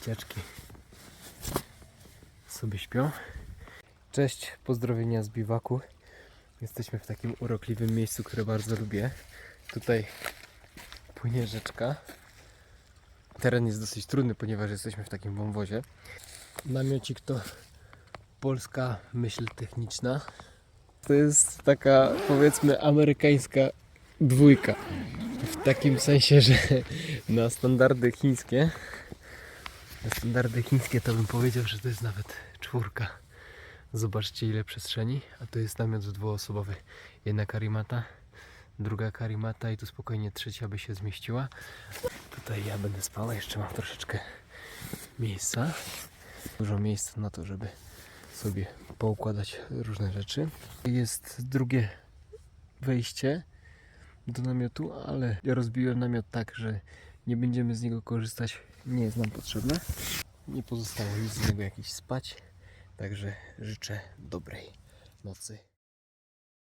Dzieciaczki sobie śpią. Cześć, pozdrowienia z biwaku. Jesteśmy w takim urokliwym miejscu, które bardzo lubię. Tutaj płynie rzeczka. Teren jest dosyć trudny, ponieważ jesteśmy w takim wąwozie. Namiocik to polska myśl techniczna. To jest taka powiedzmy amerykańska dwójka. W takim sensie, że na standardy chińskie na standardy chińskie to bym powiedział, że to jest nawet czwórka. Zobaczcie ile przestrzeni, a to jest namiot dwuosobowy. Jedna karimata, druga karimata i tu spokojnie trzecia by się zmieściła. Tutaj ja będę spała, jeszcze mam troszeczkę miejsca. Dużo miejsca na to, żeby sobie poukładać różne rzeczy. Jest drugie wejście do namiotu, ale ja rozbiłem namiot tak, że nie będziemy z niego korzystać. Nie jest nam potrzebne. Nie pozostało nic z niego jakiś spać. Także życzę dobrej nocy.